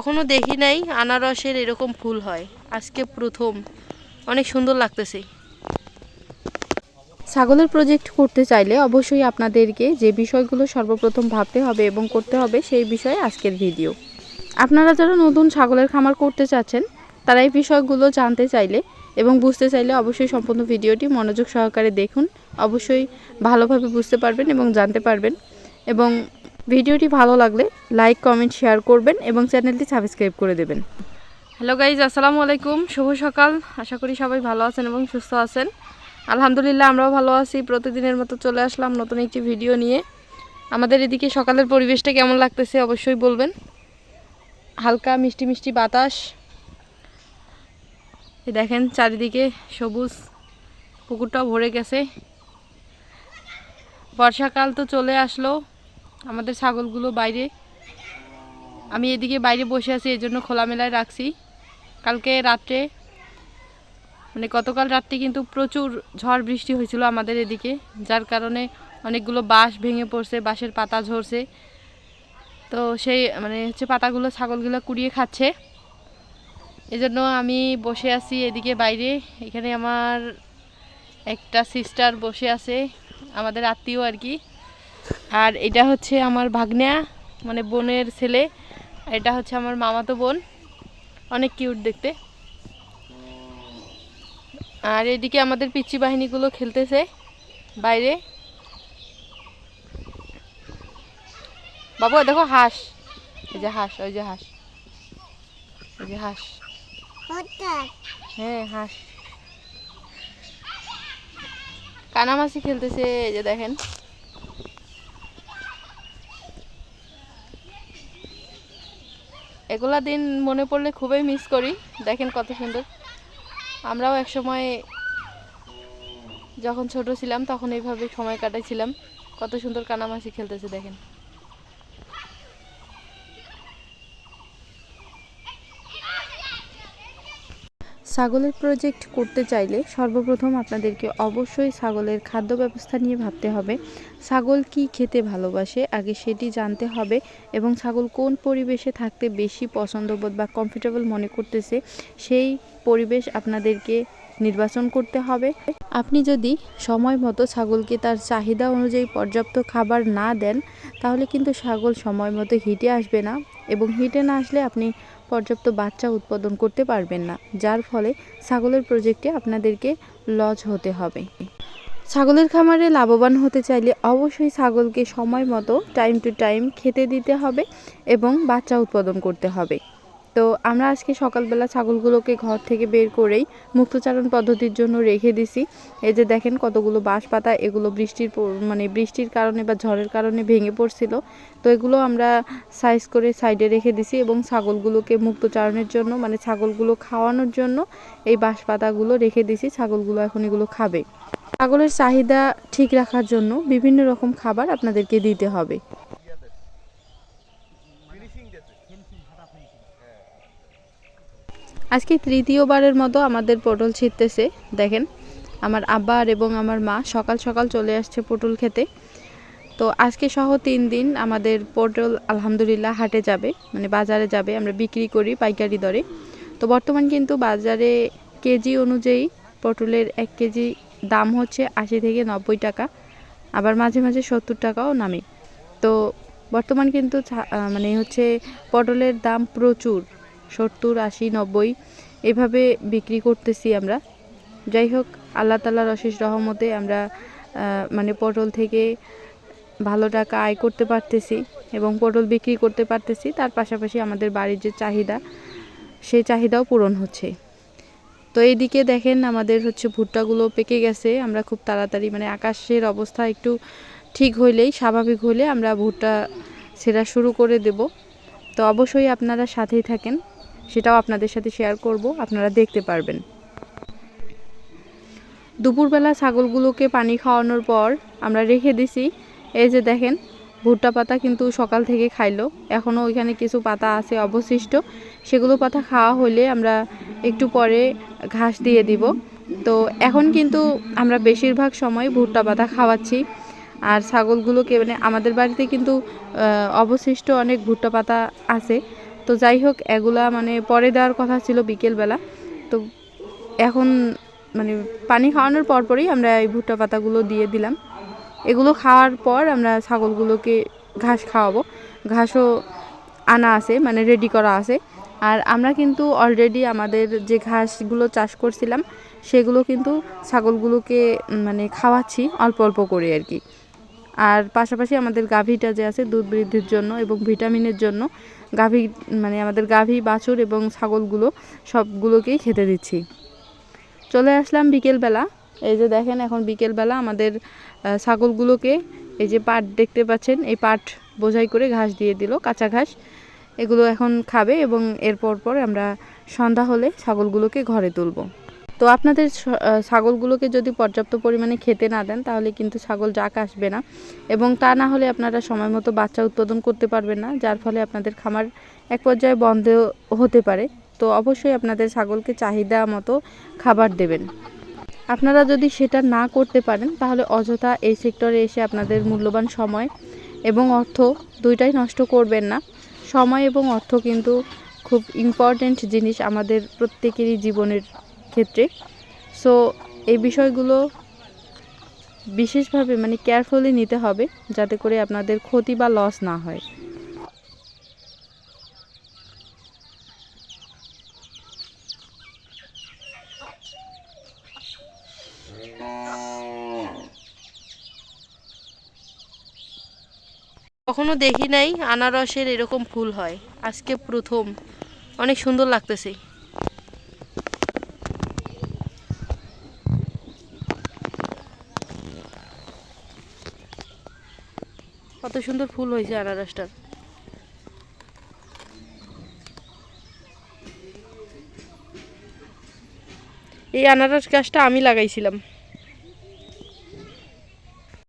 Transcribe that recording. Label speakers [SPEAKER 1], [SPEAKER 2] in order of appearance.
[SPEAKER 1] কখনো দেখি নাই, আনারসের এরকম ফুল হয়। আজকে প্রথম। অনেক সুন্দর লাগতেছে।
[SPEAKER 2] ছাগলের প্রজেক্ট করতে চাইলে অবশ্যই আপনাদেরকে যে বিষয়গুলো সর্বপ্রথম ভাবতে হবে এবং করতে হবে সেই বিষয়ে আজকের ভিডিও আপনারা যারা নতুন ছাগলের খামার করতে চাচ্ছেন, তারা এই বিষয়গুলো জানতে চাইলে এবং বুঝতে চাইলে অবশ্যই সম্পূর্ণ ভিডিওটি মনোযোগ সহকারে দেখুন। অবশ্যই ভালোভাবে বুঝতে পারবেন এবং জানতে পারবেন। এবং ভিডিওটি ভালো লাগলে লাইক, কমেন্ট, শেয়ার করবেন এবং চ্যানেলটি সাবস্ক্রাইব করে দেবেন।
[SPEAKER 1] হ্যালো গাইজ, আসসালামু আলাইকুম। শুভ সকাল। আশা করি সবাই ভালো আছেন এবং সুস্থ আছেন। আলহামদুলিল্লাহ, আমরাও ভালো আছি। প্রতিদিনের মতো চলে আসলাম নতুন একটি ভিডিও নিয়ে। আমাদের এদিকে সকালের পরিবেশটা কেমন লাগতেছে অবশ্যই বলবেন। হালকা মিষ্টি মিষ্টি বাতাস। দেখেন, চারিদিকে সবুজ পুকুরটাও ভরে গেছে। বর্ষাকাল তো চলে আসলো। আমাদের ছাগলগুলো বাইরে। আমি এদিকে বাইরে বসে আছি এই জন্য খোলামেলায় রাখছি। কালকে রাত্রে মানে গতকাল রাত্রে কিন্তু প্রচুর ঝড় বৃষ্টি হয়েছিল আমাদের এদিকে, যার কারণে অনেকগুলো বাঁশ ভেঙে পড়ছে, বাঁশের পাতা ঝরছে। তো সেই মানে হচ্ছে পাতাগুলো ছাগলগুলো কুড়িয়ে খাচ্ছে। এজন্য আমি বসে আছি এদিকে বাইরে। এখানে আমার একটা সিস্টার বসে আছে, আমাদের আত্মীয় আর কি। আর এটা হচ্ছে আমার ভাগ্না মানে বোনের ছেলে। এটা হচ্ছে আমার মামাতো বোন। অনেক কিউট দেখতে। আর এদিকে আমাদের পিচ্ছি বাহিনীগুলো খেলতেছে বাইরে। বাবু, দেখো হাঁস। এই যে হাঁস, ওই যে হাঁস। ওই যে হাঁস। হ্যাঁ হাঁস। কানামাছি খেলতেছে, এই যে দেখেন। এগুলা দিন মনে পড়লে খুবই মিস করি। দেখেন কত সুন্দর। আমরাও এক সময় যখন ছোট ছিলাম, তখন এইভাবে সময় কাটাইছিলাম। কত সুন্দর কানামাছি খেলতেছে, দেখেন।
[SPEAKER 2] ছাগলের প্রজেক্ট করতে চাইলে সর্বপ্রথম আপনাদেরকে অবশ্যই ছাগলের খাদ্য ব্যবস্থা নিয়ে ভাবতে হবে। ছাগল কি খেতে ভালোবাসে? আগে সেটি জানতে হবে এবং ছাগল কোন পরিবেশে থাকতে বেশি পছন্দবোধ বা কমফোর্টেবল মনে করতেছে, সেই পরিবেশ আপনাদেরকে নির্বাচন করতে হবে। আপনি যদি সময় মতো ছাগলকে তার চাহিদা অনুযায়ী পর্যাপ্ত খাবার না দেন, তাহলে কিন্তু ছাগল সময় মতো হিটে আসবে না এবং হিটে না আসলে আপনি পর্যাপ্ত বাচ্চা উৎপাদন করতে পারবেন না, যার ফলে ছাগলের প্রজেক্টে আপনাদেরকে লজ হতে হবে। ছাগলের খামারে লাভবান হতে চাইলে অবশ্যই ছাগলকে সময় মতো টাইম টু টাইম খেতে দিতে হবে এবং বাচ্চা উৎপাদন করতে হবে। তো আমরা আজকে সকালবেলা ছাগলগুলোকে ঘর থেকে বের করেই মুক্তচারণ পদ্ধতির জন্য রেখে দিছি। এই যে দেখেন কতগুলো বাঁশ পাতা এগুলো বৃষ্টির মানে বৃষ্টির কারণে বা ঝড়ের কারণে ভেঙে পড়ছিল। তো এগুলো আমরা সাইজ করে সাইডে রেখে দিছি এবং ছাগলগুলোকে মুক্তচারণের জন্য মানে ছাগলগুলো খাওয়ানোর জন্য এই বাঁশ পাতাগুলো রেখে দিছি। ছাগলগুলো এখন এগুলো খাবে। ছাগলের চাহিদা ঠিক রাখার জন্য বিভিন্ন রকম খাবার আপনাদেরকে দিতে হবে। আজকে তৃতীয়বারের মতো আমাদের পটল ছিটতেছে দেখেন। আমার আব্বা আর এবং আমার মা সকাল সকাল চলে আসছে পটল খেতে। তো আজকে সহ তিন দিন আমাদের পটল আলহামদুলিল্লাহ হাটে যাবে মানে বাজারে যাবে, আমরা বিক্রি করি পাইকারি দরে। তো বর্তমান কিন্তু বাজারে কেজি অনুযায়ী পটলের এক কেজি দাম হচ্ছে আশি থেকে নব্বই টাকা, আবার মাঝে মাঝে সত্তর টাকাও নামে। তো বর্তমান কিন্তু মানে হচ্ছে পটলের দাম প্রচুর, সত্তর, আশি, নব্বই, এভাবে বিক্রি করতেছি আমরা। যাই হোক, আল্লাহ তালার অশেষ রহমতে আমরা মানে পটল থেকে ভালো টাকা আয় করতে পারতেছি এবং পটল বিক্রি করতে পারতেছি। তার পাশাপাশি আমাদের বাড়ির যে চাহিদা, সেই চাহিদাও পূরণ হচ্ছে। তো এইদিকে দেখেন আমাদের হচ্ছে ভুট্টাগুলো পেকে গেছে। আমরা খুব তাড়াতাড়ি মানে আকাশের অবস্থা একটু ঠিক হইলেই, স্বাভাবিক হলে আমরা ভুট্টা ছেঁড়া শুরু করে দেব। তো অবশ্যই আপনারা সাথেই থাকেন, সেটাও আপনাদের সাথে শেয়ার করব, আপনারা দেখতে পারবেন। দুপুরবেলা ছাগলগুলোকে পানি খাওয়ানোর পর আমরা রেখে দিছি। এই যে দেখেন ভুট্টা পাতা কিন্তু সকাল থেকে খাইলো। এখনও ওইখানে কিছু পাতা আছে অবশিষ্ট। সেগুলো পাতা খাওয়া হলে আমরা একটু পরে ঘাস দিয়ে দিব। তো এখন কিন্তু আমরা বেশিরভাগ সময় ভুট্টা পাতা খাওয়াচ্ছি। আর ছাগলগুলোকে মানে আমাদের বাড়িতে কিন্তু অবশিষ্ট অনেক ভুট্টা পাতা আছে। তো যাই হোক, এগুলা মানে পরে দেওয়ার কথা ছিল বিকেলবেলা। তো এখন মানে পানি খাওয়ানোর পরপরই আমরা এই ভুট্টা পাতাগুলো দিয়ে দিলাম। এগুলো খাওয়ার পর আমরা ছাগলগুলোকে ঘাস খাওয়াবো। ঘাসও আনা আছে মানে রেডি করা আছে। আর আমরা কিন্তু অলরেডি আমাদের যে ঘাসগুলো চাষ করছিলাম, সেগুলো কিন্তু ছাগলগুলোকে মানে খাওয়াচ্ছি অল্প অল্প করে আর কি। আর পাশাপাশি আমাদের গাভীটা যে আছে, দুধ বৃদ্ধির জন্য এবং ভিটামিনের জন্য, গাভী মানে আমাদের গাভী, বাছুর এবং ছাগলগুলো সবগুলোকেই খেতে দিচ্ছি। চলে আসলাম বিকেলবেলা। এই যে দেখেন, এখন বিকেলবেলা আমাদের ছাগলগুলোকে এই যে পাট দেখতে পাচ্ছেন, এই পাট বোঝাই করে ঘাস দিয়ে দিল, কাঁচা ঘাস। এগুলো এখন খাবে এবং এরপর পর আমরা সন্ধ্যা হলে ছাগলগুলোকে ঘরে তুলবো। তো আপনাদের ছাগলগুলোকে যদি পর্যাপ্ত পরিমাণে খেতে না দেন, তাহলে কিন্তু ছাগল জাক আসবে না। এবং তা না হলে আপনারা সময় মতো বাচ্চা উৎপাদন করতে পারবেন না, যার ফলে আপনাদের খামার এক পর্যায়ে বন্ধ হতে পারে। তো অবশ্যই আপনাদের ছাগলকে চাহিদা মতো খাবার দেবেন। আপনারা যদি সেটা না করতে পারেন, তাহলে অযথা এই সেক্টরে এসে আপনাদের মূল্যবান সময় এবং অর্থ দুইটাই নষ্ট করবেন না। সময় এবং অর্থ কিন্তু খুব ইম্পর্ট্যান্ট জিনিস আমাদের প্রত্যেকেরই জীবনের ক্ষেত্রে। সো এই বিষয়গুলো বিশেষভাবে মানে কেয়ারফুলি নিতে হবে, যাতে করে আপনাদের ক্ষতি বা লস না হয়।
[SPEAKER 1] কখনো দেখি নাই, আনারসের এরকম ফুল হয়। আজকে প্রথম। অনেক সুন্দর লাগতেছে। কত সুন্দর ফুল হয়েছে আনারসটার। এই আনারস গাছটা আমি লাগাইছিলাম।